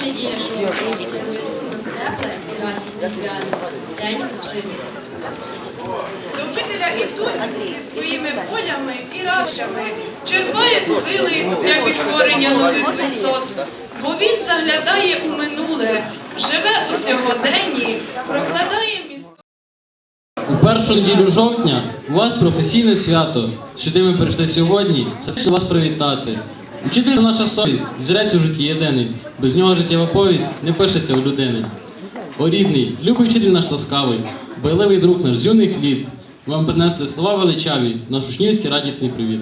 неділя жовтня нам тепле і радісне свято. День вчителя. До вчителя ідуть зі своїми полями і радощами, черпають сили для підкорення нових висот, бо він заглядає у минуле, живе у сьогоденні, прокладає місто. У першу неділю жовтня у вас професійне свято. Сюди ми прийшли сьогодні, це вас привітати. Учитель наша совість, взірець у житті єдиний. Без нього життєва повість не пишеться у людини. О рідний, любий вчитель наш ласкавий, байливий друг наш з юних літ. Вам принесли слова величаві, наш учнівський радісний привіт.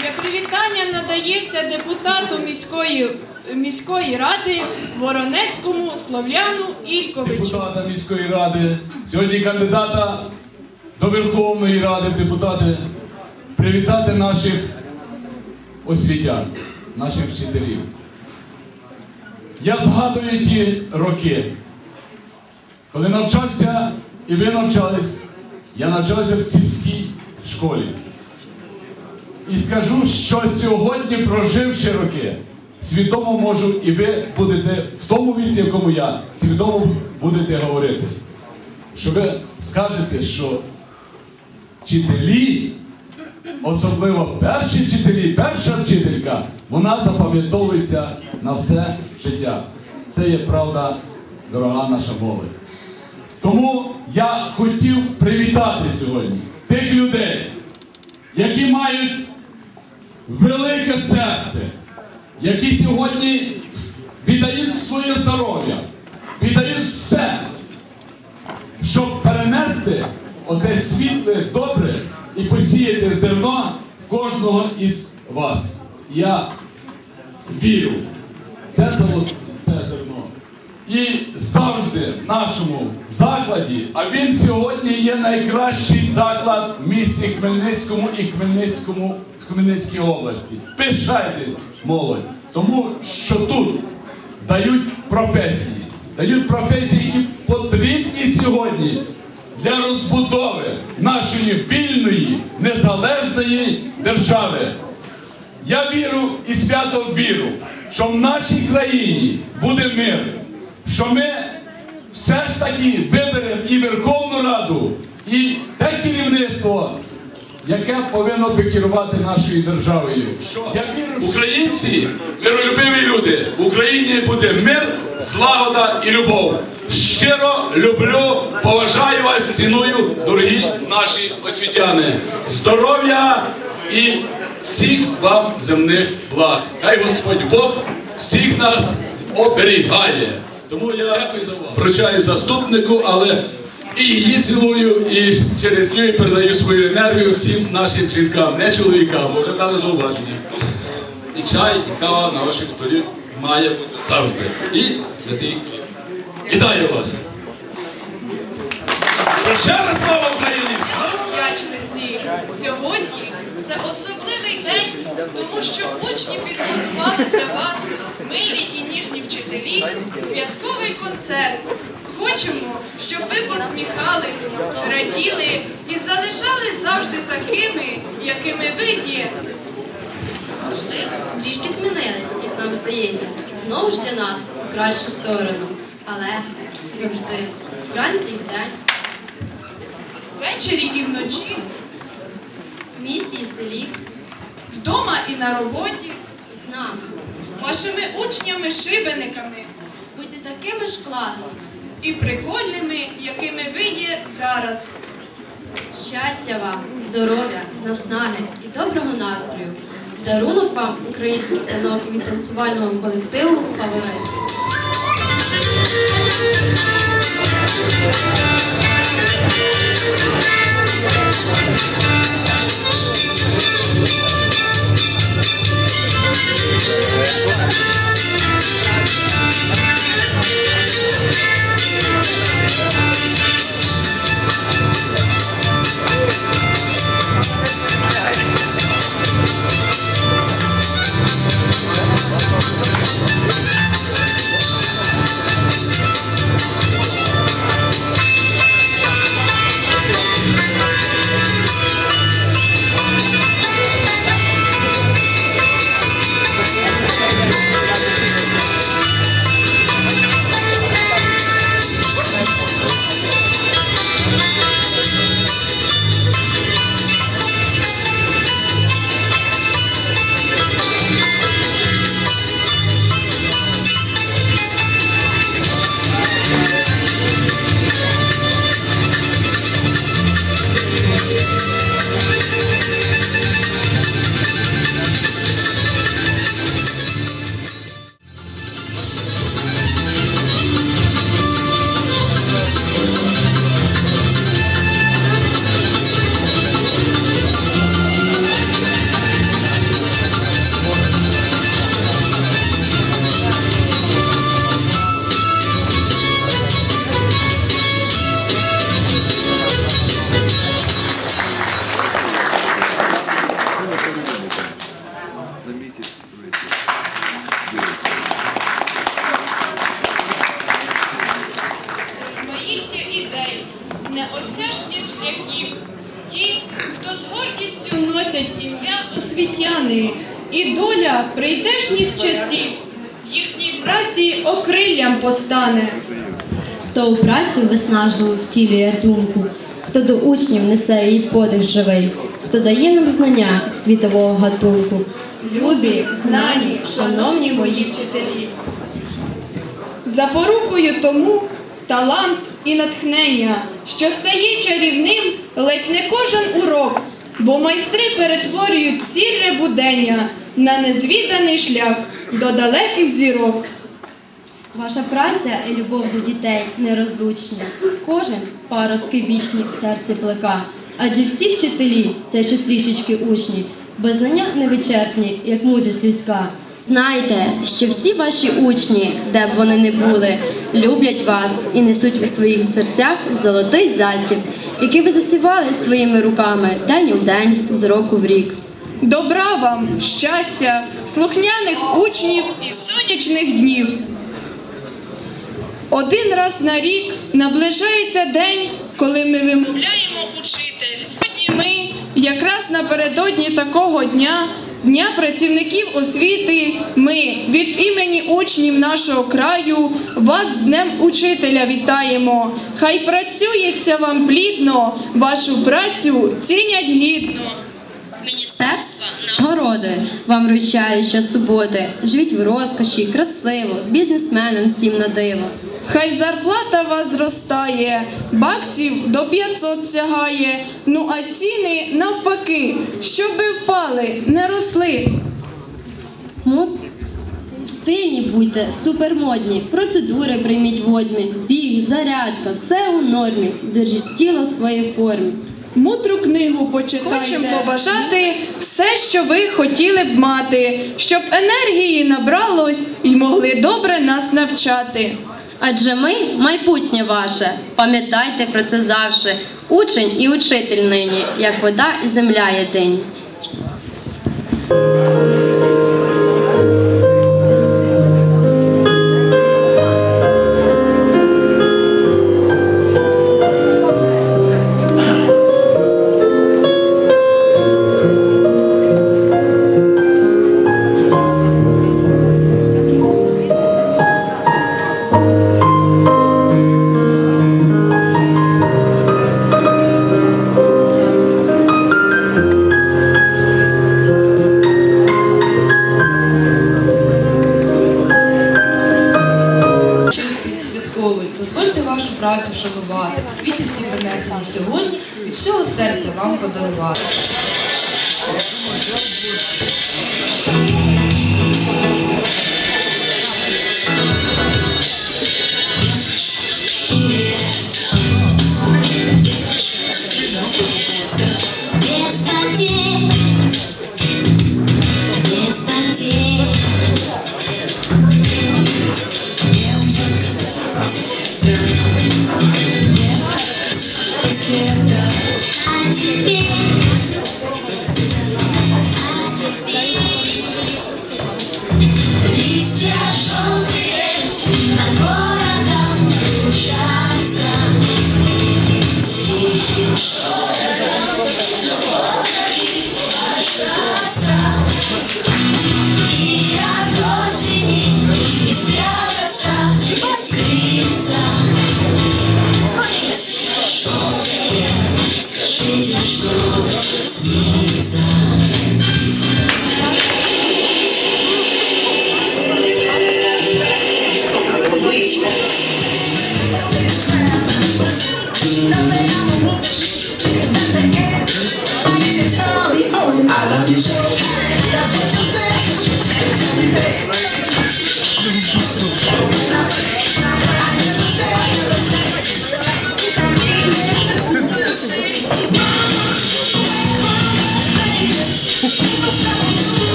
Для привітання надається депутату міської, міської ради Воронецькому Слов'яну Ільковичу. депутата міської ради, сьогодні кандидата до Верховної Ради депутати, привітати наших освітян, наших вчителів. Я згадую ті роки, коли навчався і ви навчались, я навчався в сільській школі. І скажу, що сьогодні, проживши роки, свідомо можу, і ви будете в тому віці, якому я, свідомо будете говорити, що ви скажете, що вчителі, особливо перші вчителі, перша вчителька, вона запам'ятовується на все життя. Це є правда, дорога наша молодь. Тому я хотів привітати сьогодні тих людей, які мають велике серце, які сьогодні віддають своє здоров'я, віддають все, щоб перенести оте світле, добре і посіяти зерно кожного із вас. Я вірю, це золоте зерно. І завжди в нашому закладі, а він сьогодні є найкращий заклад в місті Хмельницькому і Хмельницькому в Хмельницькій області. Пишайтесь, молодь, тому що тут дають професії, дають професії, які потрібні сьогодні для розбудови нашої вільної, незалежної держави. Я вірю і свято віру, що в нашій країні буде мир, що ми все ж таки виберемо і Верховну Раду, і те керівництво, яке повинно би керувати нашою державою. Що я вірю, Українці миролюбиві люди. В Україні буде мир, злагода і любов. Щиро люблю, поважаю вас, ціную, дорогі наші освітяни. Здоров'я і всіх вам земних благ. Хай Господь Бог всіх нас оберігає. Тому я вручаю заступнику, але і її цілую, і через нього передаю свою енергію всім нашим жінкам, не чоловікам, може навіть зауваження. І чай, і кава на ваших столі має бути завжди. І святий. Вітаю вас! Ще раз слава Україні! вдячності. Сьогодні це особливий день, тому що учні підготували для вас милі і ніжні вчителі святковий концерт. Хочемо, щоб ви посміхались, раділи і залишались завжди такими, якими ви є. Можливо, трішки змінились, як нам здається, знову ж для нас в кращу сторону. Але завжди вранці і вдень, Ввечері і вночі, в місті і селі, вдома і на роботі, з нами. вашими учнями-шибениками Будьте такими ж класними. і прикольними, якими ви є зараз. Щастя вам, здоров'я, наснаги і доброго настрою. Дарунок вам український танок від танцювального колективу Фаворит. Thank Хто у працю виснажливо втілює думку, хто до учнів несе її подих живий, хто дає нам знання світового гатунку. Любі, знані, шановні мої вчителі. Запорукою тому талант і натхнення, що стає чарівним ледь не кожен урок, бо майстри перетворюють сіре будення на незвіданий шлях до далеких зірок. Ваша праця і любов до дітей нерозлучні. Кожен паростки вічні в серці плека. Адже всі вчителі це ще трішечки учні, бо знання невичерпні, як мудрість людська. Знайте, що всі ваші учні, де б вони не були, люблять вас і несуть у своїх серцях золотий засіб, який ви засівали своїми руками день у день, з року в рік. Добра вам, щастя, слухняних учнів і сонячних днів. Один раз на рік наближається день, коли ми вимовляємо учитель. Сьогодні ми, якраз напередодні такого дня, Дня працівників освіти, ми від імені учнів нашого краю вас Днем Учителя вітаємо. Хай працюється вам плідно, вашу працю цінять гідно. З міністерства нагороди вам вручають щосуботи. Живіть в розкоші, красиво, бізнесменам всім на диво. Хай зарплата вас зростає, баксів до 500 сягає, ну а ціни навпаки, щоби впали, не росли. Мод... Стильні будьте, супермодні, процедури прийміть водні, біг, зарядка, все у нормі. Держіть тіло в своїй формі. Мудру книгу почитайте. Хочемо побажати все, що ви хотіли б мати, щоб енергії набралось і могли добре нас навчати. Адже ми майбутнє ваше. Пам'ятайте про це завжди. Учень і учитель нині, як вода і земля єдині. Принесені сьогодні, від всього серця вам подарувати. Без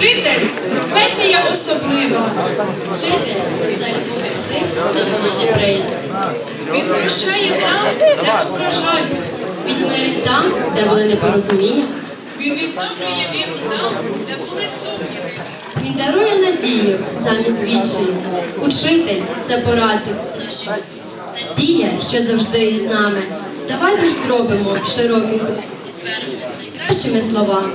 Вчитель професія особлива. Вчитель несе любов один та мене приїзд. Він прощає там, де ображають. Він мирить там, де були непорозуміння. Він відновлює віру там, де були сумніви. Він дарує надію замість відчаю. Учитель це порадник нашій надія, що завжди із нами. Давайте ж зробимо широкий і звернемось найкращими словами.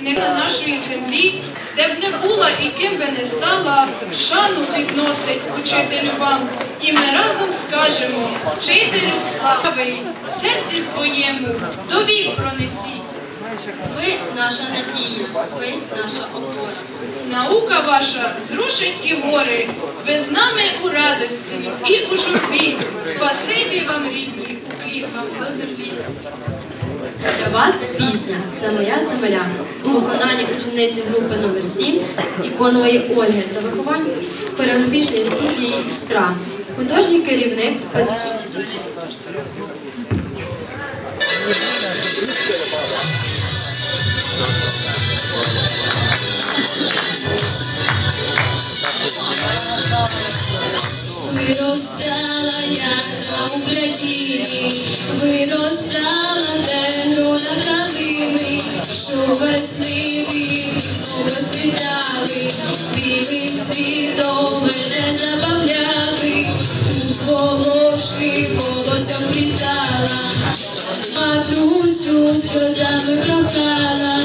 Не на нашої землі, де б не була і ким би не стала, шану підносить учителю вам. І ми разом скажемо вчителю слави, серці своєму до вік пронесіть. Ви наша надія, ви наша опора. Наука ваша зрушить і гори, ви з нами у радості і у журбі. Спасибі вам, рідні, уклін вам до землі. Для вас пісня. Це моя земля. У виконанні учениці групи номер 7 іконової Ольги та вихованців хореографічної студії Іскра, художній керівник Петро Анатолій Віктор. Виростала Україні, виростала дегро на травини, що весни віти знову розквітали, білим цвітом мене забавляли, тут волошки волосся вплітала, матусю сльозами плакала,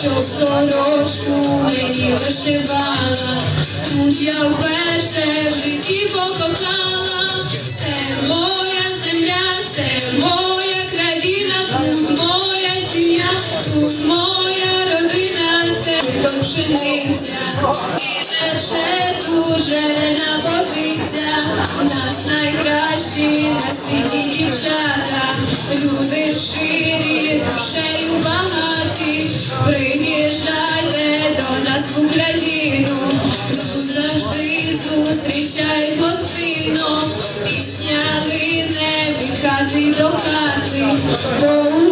щоб сорочку мені вишивала, тут я вперше в житті покохала, земля, це моя країна, тут моя сім'я, тут моя родина, це то пшениця, і тече дуже у нас найкращі на світі дівчата, люди щирі, душею багаті, пісня лине від